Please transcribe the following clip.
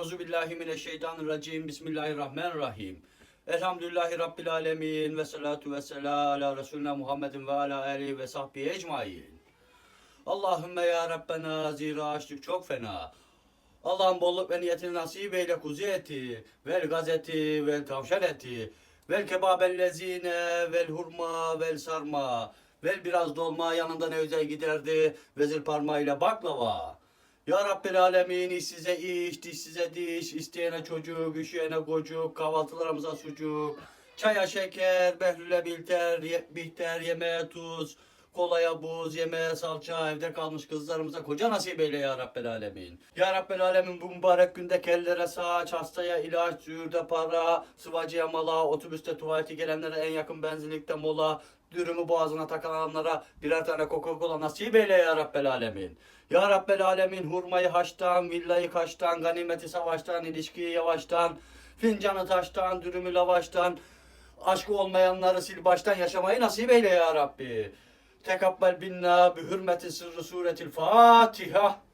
Euzu billahi mineşşeytanirracim. Bismillahirrahmanirrahim. Elhamdülillahi Rabbil alemin ve salatu ve selam ala Resulüne Muhammedin ve ala alihi ve sahbihi ecmain. Allahümme ya Rabbena zira açlık çok fena. Allah'ın bolluk ve niyetini nasip eyle kuzu eti, vel gazeti, vel tavşan eti, vel kebabellezine, vel hurma, vel sarma, vel biraz dolma yanında ne özel giderdi, vezir parmağıyla baklava. Ya Rabbil Alemin işsize iş, dişsize diş, isteyene çocuk, üşüyene kocuk, kahvaltılarımıza sucuk, çaya şeker, behlüle bilter, ye, bihter, yemeğe tuz, kolaya buz, yemeğe salça, evde kalmış kızlarımıza koca nasip eyle ya Rabbil Alemin. Ya Rabbil Alemin bu mübarek günde kellere saç, hastaya ilaç, züğürde para, sıvacıya mala, otobüste tuvalete gelenlere en yakın benzinlikte mola, dürümü boğazına takılanlara birer tane Coca-Cola nasip eyle ya Rabbel Alemin. Ya Rabbel Alemin hurmayı haştan, villayı kaştan, ganimeti savaştan, ilişkiyi yavaştan, fincanı taştan, dürümü lavaştan, aşkı olmayanları sil baştan yaşamayı nasip eyle ya Rabbi. Tekabbel binna bi hürmeti sırrı suretil Fatiha.